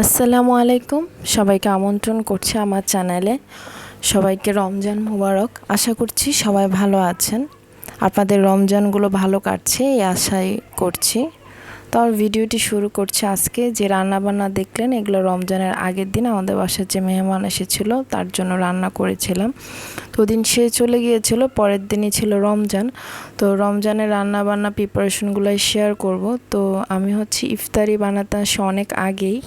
আসসালামু আলাইকুম। সবাইকে আমন্ত্রণ করছি আমার চ্যানেলে। সবাইকে রমজান মুবারক। আশা করছি সবাই ভালো আছেন। আপনাদের রমজানগুলো ভালো কাটছে, এই আশাই করছি। তো ভিডিওটি শুরু করছে আজকে। যে রান্নাবান্না দেখলেন, এগুলো রমজানের আগের দিন আমাদের বাসার যে মেহমান এসেছিল, তার জন্য রান্না করেছিলাম। তো দিন সে চলে গিয়েছিল, পরের দিনই ছিল রমজান। তো রমজানের রান্না বান্না প্রিপারেশনগুলো শেয়ার করব। তো আমি হচ্ছে ইফতারি বানাতে আসি অনেক আগেই।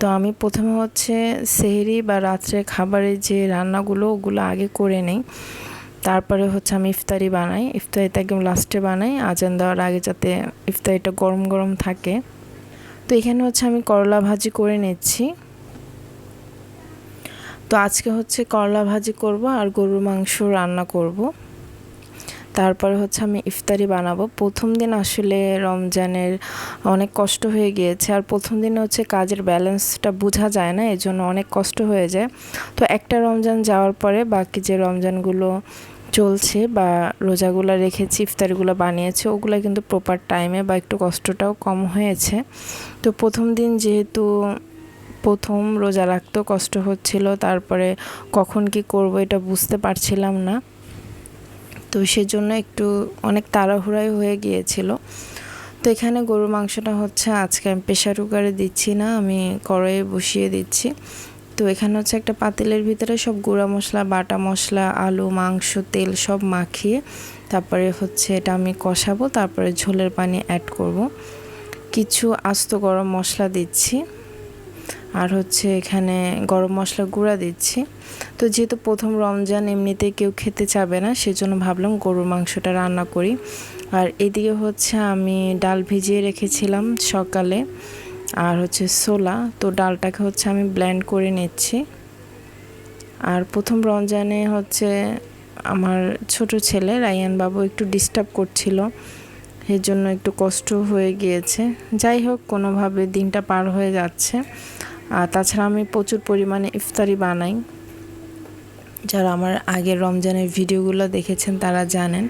তো আমি প্রথমে হচ্ছে সেহরি বা রাত্রে খাবারের যে রান্নাগুলো, ওগুলো আগে করে নেই। তারপরে হচ্ছে আমি ইফতারি বানাই। ইফতারিটা একদম লাস্টে বানাই। আজান দেওয়ার আগে যাতে ইফতারিটা গরম গরম থাকে। তো এখানে হচ্ছে আমি করলা ভাজি করে নিচ্ছি। তো আজকে হচ্ছে করলা ভাজি করব আর গরুর মাংস রান্না করব। তারপরে হচ্ছে আমি ইফতারি বানাবো। প্রথম দিন আসলে রমজানের অনেক কষ্ট হয়ে গিয়েছে আর প্রথম দিনে হচ্ছে কাজের ব্যালেন্সটা বোঝা যায় না, এজন্য অনেক কষ্ট হয়ে যায়। তো একটা রমজান যাওয়ার পরে বাকি যে রমজানগুলো চলছে বা রোজাগুলো রেখেছি, ইফতারিগুলো বানিয়েছে, ওগুলো কিন্তু প্রপার টাইমে বা একটু কষ্টটাও কম হয়েছে। তো প্রথম দিন যেহেতু প্রথম রোজা রাখতেও কষ্ট হচ্ছিল, তারপরে কখন কি করব এটা বুঝতে পারছিলাম না। তো সেজন্য একটু অনেক তাড়াহুড়াই হয়ে গিয়েছিল। তো এখানে গরুর মাংসটা হচ্ছে আজকে আমি প্রেশার কুকারে দিচ্ছি না, আমি কড়াইয়ে বসিয়ে দিচ্ছি। তো এখানে হচ্ছে একটা পাতিলের ভিতরে সব গুঁড়া মশলা, বাটা মশলা, আলু, মাংস, তেল সব মাখিয়ে তারপরে হচ্ছে এটা আমি কষাবো, তারপরে ঝোলের পানি অ্যাড করব। কিছু আস্ত গরম মশলা দিচ্ছি। আর হচ্ছে এখানে গরম মশলা গুঁড়া দিচ্ছি। তো যেহেতু প্রথম রমজান, এমনিতে কেউ খেতে চাবে না, সেজন্য ভাবলাম গরুর মাংসটা রান্না করি। আর এদিকে হচ্ছে আমি ডাল ভিজিয়ে রেখেছিলাম সকালে, আর হচ্ছে সোলা তো ডালটাকে হচ্ছে আমি ব্ল্যান্ড করে নিচ্ছি। আর প্রথম রমজানে হচ্ছে আমার ছোট ছেলে রায়ান বাবু একটু ডিস্টার্ব করছিল এর জন্য একটু কষ্ট হয়ে গিয়েছে। যাই হোক, কোনোভাবে দিনটা পার হয়ে যাচ্ছে। আর তাছাড়া আমি প্রচুর পরিমাণে ইফতারি বানাই। যারা আমার আগের রমজানের ভিডিওগুলো দেখেছেন তারা জানেন।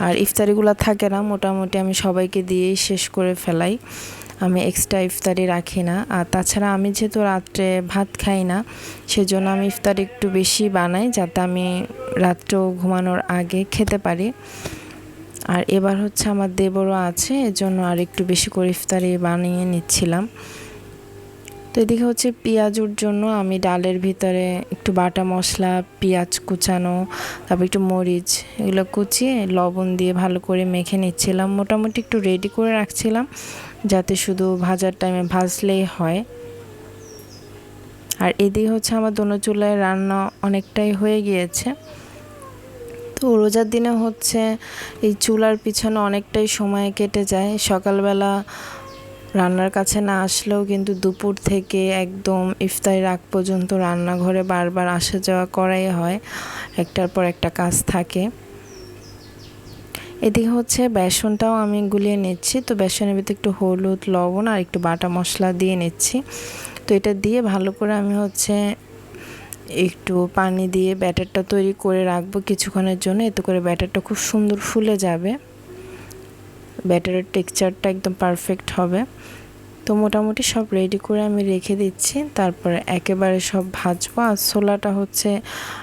আর ইফতারিগুলো থাকে না, মোটামুটি আমি সবাইকে দিয়েই শেষ করে ফেলাই। আমি এক্সট্রা ইফতারি রাখি না। আর তাছাড়া আমি যেহেতু রাত্রে ভাত খাই না, সেজন্য আমি ইফতারি একটু বেশি বানাই যাতে আমি রাত্রেও ঘুমানোর আগে খেতে পারি। আর এবার হচ্ছে আমার দেবরও আছে, এজন্য আর একটু বেশি করে ইফতারি বানিয়ে নিচ্ছিলাম। তো এদিকে হচ্ছে পেঁয়াজুর জন্য আমি ডালের ভিতরে একটু বাটা মশলা, পেঁয়াজ কুচানো, তারপর একটু মরিচ এগুলো কুচিয়ে লবণ দিয়ে ভালো করে মেখে নিচ্ছিলাম। মোটামুটি একটু রেডি করে রাখছিলাম যাতে শুধু ভাজার টাইমে ভাজলেই হয়। আর এদিকে হচ্ছে আমার দোনো চুলায় রান্না অনেকটাই হয়ে গিয়েছে। তো রোজার দিনে হচ্ছে এই চুলার পিছনে অনেকটাই সময় কেটে যায়। সকালবেলা রান্নার কাছে না আসলেও কিন্তু দুপুর থেকে একদম ইফতারি রাগ পর্যন্ত রান্নাঘরে বারবার আসা যাওয়া করাই হয়। একটার পর একটা কাজ থাকে। এদিকে হচ্ছে বেসনটাও আমি গুলিয়ে নিচ্ছি। তো বেসনের ভিতরে একটু হলুদ, লবণ আর একটু বাটা মশলা দিয়ে নিচ্ছি। তো এটা দিয়ে ভালো করে আমি হচ্ছে একটু পানি দিয়ে ব্যাটারটা তৈরি করে রাখব কিছুক্ষণের জন্য। এতে করে ব্যাটারটা খুব সুন্দর ফুলে যাবে। ব্যাটারের টেক্সচারটা একদম পারফেক্ট হবে। তো মোটামুটি সব রেডি করে আমি রেখে দিচ্ছি। তারপরে একেবারে সব ভাজবো। আর ছোলাটা হচ্ছে,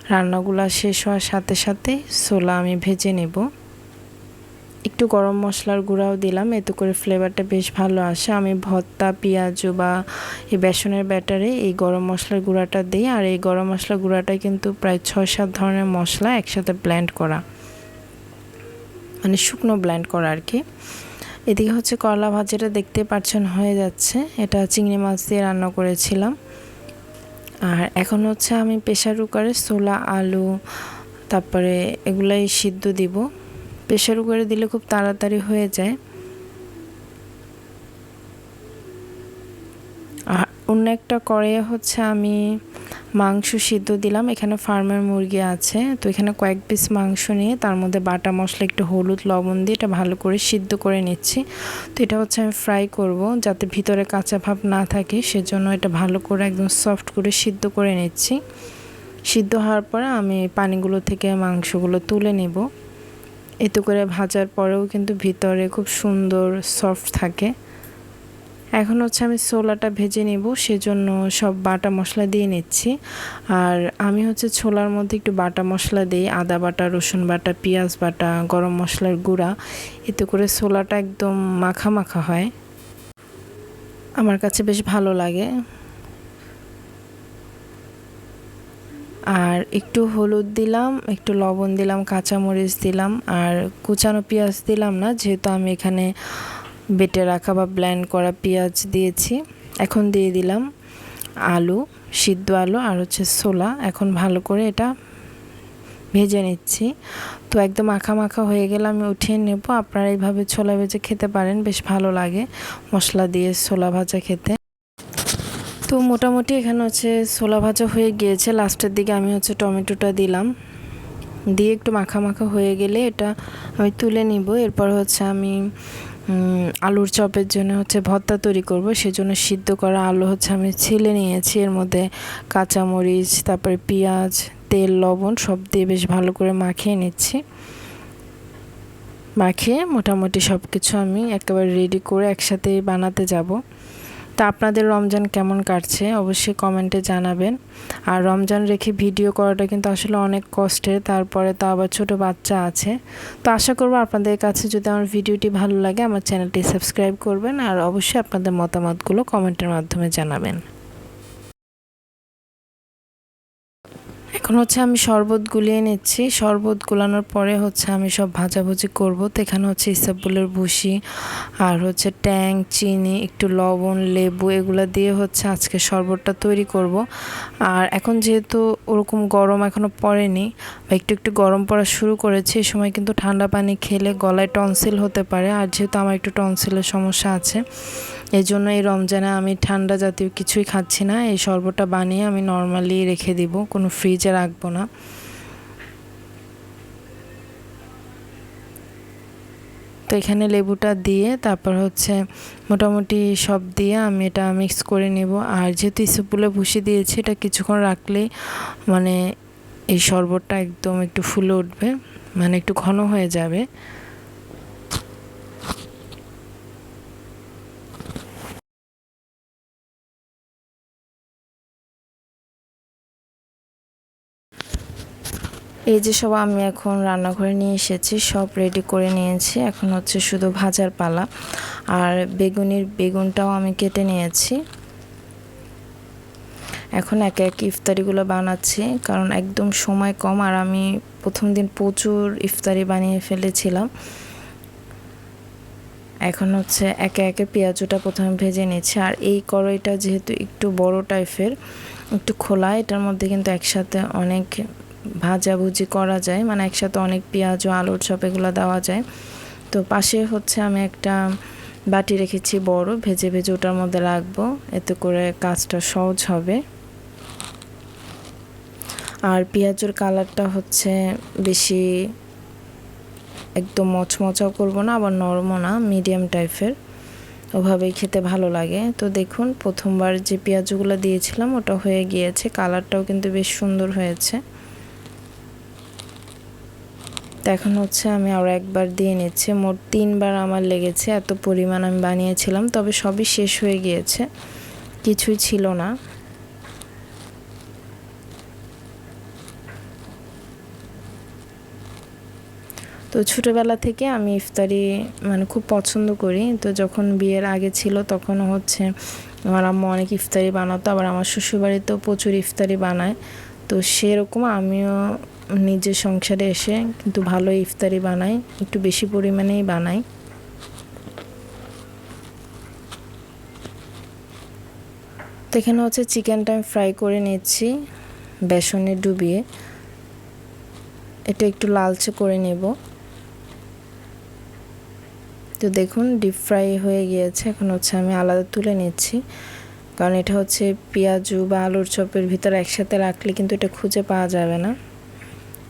রান্নাগুলা শেষ হওয়ার সাথে সাথে ছোলা আমি ভেজে নেব। একটু গরম মশলার গুঁড়াও দিলাম। এতে করে ফ্লেভারটা বেশ ভালো আসে। আমি ভর্তা, পেঁয়াজু বা এই বেসনের ব্যাটারে এই গরম মশলার গুঁড়াটা দিই। আর এই গরম মশলার গুঁড়াটা কিন্তু প্রায় ছয় সাত ধরনের মশলা একসাথে ব্ল্যান্ড করা। মানে শুকনো ব্ল্যান্ড করা আর কি। এদিকে হচ্ছে কলা ভাজাটা দেখতে পাচ্ছেন হয়ে যাচ্ছে। এটা চিংড়ি মাছ দিয়ে রান্না করেছিলাম। আর এখন হচ্ছে আমি প্রেশার কুকারে ছোলা, আলু, তারপরে এগুলাই সিদ্ধ দিব। প্রেশার কুকারে দিলে খুব তাড়াতাড়ি হয়ে যায় আর অন্য একটা কড়াইয়ে হচ্ছে আমি মাংস সিদ্ধ দিলাম। এখানে ফার্মের মুরগি আছে। তো এখানে কয়েক পিস মাংস নিয়ে তার মধ্যে বাটা মশলা, একটু হলুদ, লবণ দিয়ে এটা ভালো করে সিদ্ধ করে নিচ্ছি। তো এটা হচ্ছে আমি ফ্রাই করব যাতে ভিতরে কাঁচা ভাব না থাকে। সেজন্য এটা ভালো করে একদম সফট করে সিদ্ধ করে নিচ্ছি। সিদ্ধ হওয়ার পরে আমি পানিগুলো থেকে মাংসগুলো তুলে নেব। এতে করে ভাজার পরেও কিন্তু ভিতরে খুব সুন্দর সফট থাকে। এখন হচ্ছে আমি ছোলাটা ভেজে নিব, সেজন্য সব বাটা মশলা দিয়ে নিচ্ছি। আর আমি হচ্ছে ছোলার মধ্যে একটু বাটা মশলা দিই, আদা বাটা, রসুন বাটা, পেঁয়াজ বাটা, গরম মশলার গুঁড়া। এতে করে ছোলাটা একদম মাখা মাখা হয়। আমার কাছে বেশ ভালো লাগে। আর একটু হলুদ দিলাম, একটু লবণ দিলাম, কাঁচামরিচ দিলাম, আর কুচানো পেঁয়াজ দিলাম না, যেহেতু আমি এখানে বেটে রাখা বা ব্ল্যান্ড করা পেঁয়াজ দিয়েছি। এখন দিয়ে দিলাম আলু, সিদ্ধ আলু আর হচ্ছে ছোলা। এখন ভালো করে এটা ভেজে নিচ্ছি। তো একদম মাখা মাখা হয়ে গেলে আমি উঠিয়ে নেব। আপনারা এইভাবে ছোলা ভেজে খেতে পারেন, বেশ ভালো লাগে মশলা দিয়ে ছোলা ভাজা খেতে। তো মোটামুটি এখানে হচ্ছে ছোলা ভাজা হয়ে গিয়েছে। লাস্টের দিকে আমি হচ্ছে টমেটোটা দিলাম। দিয়ে একটু মাখা মাখা হয়ে গেলে এটা আমি তুলে নিব। এরপর হচ্ছে আমি আলুর চপের জন্য হচ্ছে ভর্তা তৈরি করব, সেজন্য সিদ্ধ করা আলু হচ্ছে আমি ছিলে নিয়েছি। এর মধ্যে কাঁচামরিচ, তারপরে পেঁয়াজ, তেল, লবণ সব দিয়ে বেশ ভালো করে মাখিয়ে নিচ্ছি। মাখিয়ে মোটামুটি সব কিছু আমি একেবারে রেডি করে একসাথে বানাতে যাব। তা আপনাদের রমজান কেমন কাটছে? অবশ্যই কমেন্টে জানাবেন। আর রমজান রেখে ভিডিও করাটা কিন্তু আসলে অনেক কষ্টের। তারপরে তো আবার ছোট বাচ্চা আছে। তো আশা করব আপনাদের কাছে যদি আমার ভিডিওটি ভালো লাগে, আমার চ্যানেলটি সাবস্ক্রাইব করবেন। আর অবশ্যই আপনাদের মতামতগুলো কমেন্টের মাধ্যমে জানাবেন। এখন হচ্ছে আমি শরবত গুলিয়ে নিচ্ছি। শরবত গুলানোর পরে হচ্ছে আমি সব ভাজাভুজি করব। তো এখানে হচ্ছে ইসাবুলের ভুসি আর হচ্ছে ট্যাং, চিনি, একটু লবণ, লেবু এগুলো দিয়ে হচ্ছে আজকে শরবতটা তৈরি করব। আর এখন যেহেতু ওরকম গরম এখনও পড়েনি বা একটু একটু গরম পড়া শুরু করেছে এই সময় কিন্তু ঠান্ডা পানি খেলে গলায় টনসিল হতে পারে। আর যেহেতু আমার একটু টনসিলের সমস্যা আছে এই জন্য এই রমজানে আমি ঠান্ডা জাতীয় কিছুই খাচ্ছি না। এই শরবতটা বানিয়ে আমি নর্মালি রেখে দিব, কোনো ফ্রিজে রাখব না। তো এখানে লেবুটা দিয়ে তারপর হচ্ছে মোটামুটি সব দিয়ে আমি এটা মিক্স করে নেব। আর যেহেতু ইসবগুলো ভুষি দিয়েছি, এটা কিছুক্ষণ রাখলেই মানে এই শরবতটা একদম একটু ফুলে উঠবে মানে একটু ঘন হয়ে যাবে। এই যে সব আমি এখন রান্নাঘরে নিয়ে এসেছি, সব রেডি করে নিয়েছি। এখন হচ্ছে শুধু ভাজার পালা। আর বেগুনির বেগুনটাও আমি কেটে নিয়েছি। এখন একে এক ইফতারিগুলো বানাচ্ছি, কারণ একদম সময় কম আর আমি প্রথম দিন প্রচুর ইফতারি বানিয়ে ফেলেছিলাম। এখন হচ্ছে একে একে পেঁয়াজটা প্রথমে ভেজে নিচ্ছি। আর এই কড়াইটা যেহেতু একটু বড় টাইপের একটু খোলা, এটার মধ্যে কিন্তু একসাথে অনেক ভাজাভুজি করা যায় মানে একসাথে অনেক পেঁয়াজ ও আলুর চপ এগুলো দেওয়া যায়। তো পাশে হচ্ছে আমি একটা বাটি রেখেছি বড়, ভেজে ভেজে ওটার মধ্যে রাখব, এতে করে কাজটা সহজ হবে। আর পেঁয়াজের কালারটা হচ্ছে বেশি একদম মচমচাও করব না, আবার নরমও না, মিডিয়াম টাইপের। ওভাবেই খেতে ভালো লাগে। তো দেখুন, প্রথমবার যে পেঁয়াজগুলো দিয়েছিলাম, ওটা হয়ে গিয়েছে, কালারটাও কিন্তু বেশ সুন্দর হয়েছে। তো এখন হচ্ছে আমি আরও একবার দিয়ে নিচ্ছি। মোট তিনবার আমার লেগেছে, এত পরিমাণ আমি বানিয়েছিলাম, তবে সবই শেষ হয়ে গিয়েছে। কিছুই ছিল না। তো ছোটোবেলা থেকে আমি ইফতারি মানে খুব পছন্দ করি। তো যখন বিয়ের আগে ছিল তখন হচ্ছে আমার আম্মা অনেক ইফতারি বানাতো, আবার আমার শ্বশুরবাড়িতেও প্রচুর ইফতারি বানায়। তো সেরকম আমিও নিজের সংসারে এসে কিন্তু ভালো ইফতারি বানাই একটু বেশি পরিমাণেই বানাই তো এখানে হচ্ছে চিকেনটা আমি ফ্রাই করে নিচ্ছি বেসনে ডুবিয়ে। এটা একটু লালচে করে নেব। তো দেখুন ডিপ ফ্রাই হয়ে গিয়েছে। এখন হচ্ছে আমি আলাদা তুলে নিচ্ছি। কারণ এটা হচ্ছে পেঁয়াজু বা আলুর চপের ভিতরে একসাথে রাখলে কিন্তু এটা খুঁজে পাওয়া যাবে না।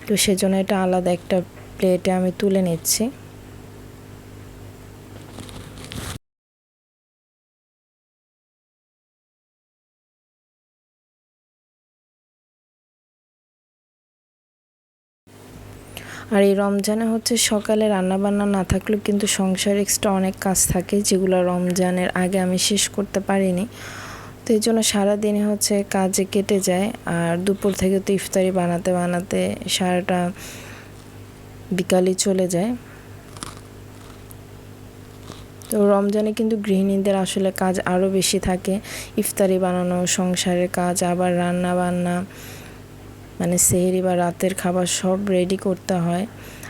তো সেজন্য এটা আলাদা একটা প্লেটে আমি তুলে নিচ্ছি। আর এই রমজানে হচ্ছে সকালে রান্নাবান্না না থাকলেও কিন্তু সংসার এক্সট্রা অনেক কাজ থাকে যেগুলো রমজানের আগে আমি শেষ করতে পারিনি। তো এই জন্য সারাদিনে হচ্ছে কাজে কেটে যায়। আর দুপুর থেকে তো ইফতারি বানাতে বানাতে সারাটা বিকালে চলে যায়। তো রমজানে কিন্তু গৃহিণীদের আসলে কাজ আরও বেশি থাকে। ইফতারি বানানো, সংসারের কাজ, আবার রান্না বান্না মানে সেহরি বা রাতের খাবার সব রেডি করতে হয়।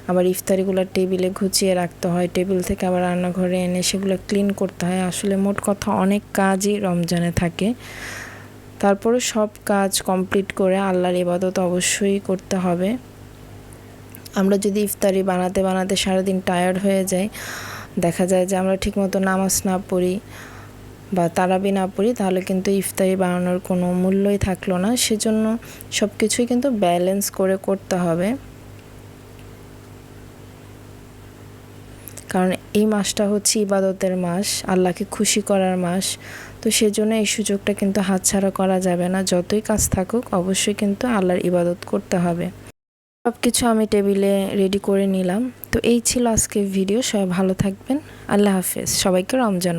আবার ইফতারিগুলো টেবিলে গুছিয়ে রাখতে হয়। টেবিল থেকে আবার রান্নাঘরে এনে সেগুলো ক্লিন করতে হয়। আসলে মোট কথা অনেক কাজই রমজানে থাকে। তারপরে সব কাজ কমপ্লিট করে আল্লাহর ইবাদত অবশ্যই করতে হবে। আমরা যদি ইফতারি বানাতে বানাতে সারাদিন টায়ার্ড হয়ে যাই, দেখা যায় যে আমরা ঠিকমতো নামাজ না পড়ি বা তারাবি না পড়ি, তাহলে কিন্তু ইফতারি বানানোর কোনো মূল্যই থাকল না। সেজন্য সব কিছুই কিন্তু ব্যালেন্স করে করতে হবে। কারণ এই মাসটা হচ্ছে ইবাদতের মাস, আল্লাহকে খুশি করার মাস। তো সেজন্য এই সুযোগটা কিন্তু হাতছাড়া করা যাবে না। যতই কাজ থাকুক, অবশ্যই কিন্তু আল্লাহর ইবাদত করতে হবে। সব কিছু আমি টেবিলে রেডি করে নিলাম। তো এই ছিল আজকের ভিডিও। সবাই ভালো থাকবেন। আল্লাহ হাফেজ। সবাইকে রমজান